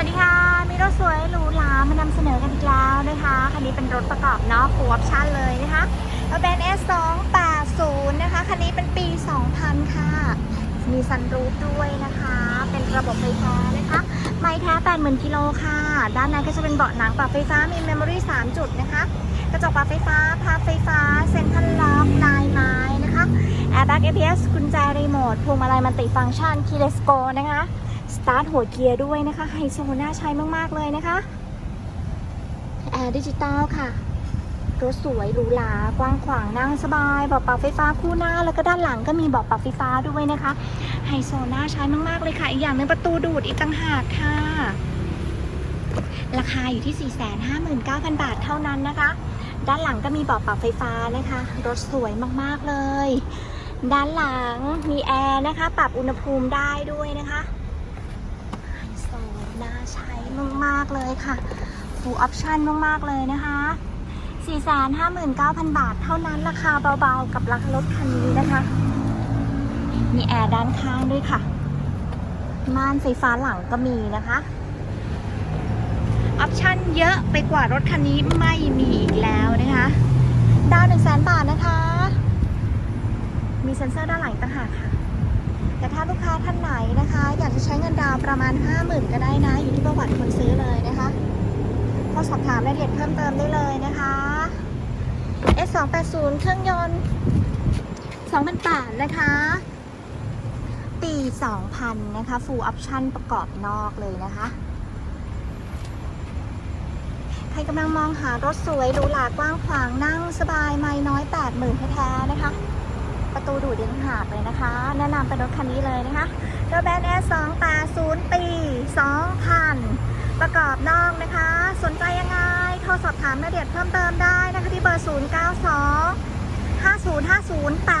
วัสดีค่ะ มีรถสวยหรูหรามานำเสนอกันอีกแล้วนะคะ คันนี้เป็นรถประกอบเนาะฟูออปชั่นเลยนะคะแล้วแบรนด์ S280 นะคะ คันนี้เป็นปี 2000 ค่ะ มีซันรูฟด้วยนะคะ เป็นระบบไฟฟ้านะคะ ไม่แท้ 80,000 กิโลค่ะ ด้านในก็จะเป็นเบาะหนังปรับไฟฟ้า มีเมมโมรี่ 3 จุดนะคะ กระจกปรับไฟฟ้าพับไฟฟ้า เซ็นทรัลล็อกนายไม้นะคะ แอร์แบ็ก ABS กุญแจรีโมท พวงมาลัยมันติฟังก์ชันคีเลสโกนะคะ สตาร์ทหัวเกียร์ด้วยนะคะไฮโซน่าใช้มากๆเลยนะคะแอร์ดิจิตอลค่ะ รถสวยหรูหรากว้างขวางนั่งสบายเบาะปรับไฟฟ้าคู่หน้า แล้วก็ด้านหลังก็มีเบาะปรับไฟฟ้าด้วยนะคะไฮโซน่าใช้มากๆเลยค่ะ อีกอย่างหนึงประตูดูดอีกต่างหากค่ะ ราคาอยู่ที่ 459,000 บาทเท่านั้นนะคะ ด้านหลังก็มีเบาะปรับไฟฟ้านะคะ รถสวยมากๆเลย ด้านหลังมีแอร์นะคะ ปรับอุณหภูมิได้ด้วยนะคะ ไฮโซน่าใช้มาก ๆเลยค่ะ ฟูลออปชั่นมากๆเลยนะคะ 459,000 บาทเท่านั้นราคาเบาๆกับราคารถคันนี้นะคะ มีแอร์ด้านข้างด้วยค่ะ ม่านไฟฟ้าหลังก็มีนะคะ ออปชั่นเยอะไปกว่ารถคันนี้ไม่มีอีกแล้วนะคะ ดาว1 0 0 0 0 0บาทนะคะ มีเซ็นเซอร์ด้านหลังต่างหากค่ะแต่ถ้าลูกค้าท่านไหนนะคะ อยากจะใช้เงินดาวประมาณ 50,000 ก็ได้นะ อยู่ที่ประวัติคนซื้อเลย นะคะโทรสอบถามรายละเอียดเพิ่มเติมได้เลยนะคะ S280 เครื่องยนต์2008นะคะ ปี 2000 นะคะ Full Option ประกอบนอกเลยนะคะ ใครกำลังมองหารถสวยหรูหรากว้างขวางนั่งสบายไม่น้อย 80,000แท้ๆนะคะ ประตูดูดเด้งหาบเลยนะคะ แนะนำเป็นรถคันนี้เลยนะคะรถแบรนด์ S280 ปี 2000 ประกอบนอกนะคะ สนใจยังไง โทรสอบถามรายละเอียดเพิ่มเติมได้นะคะที่เบอร์ 092 5050 858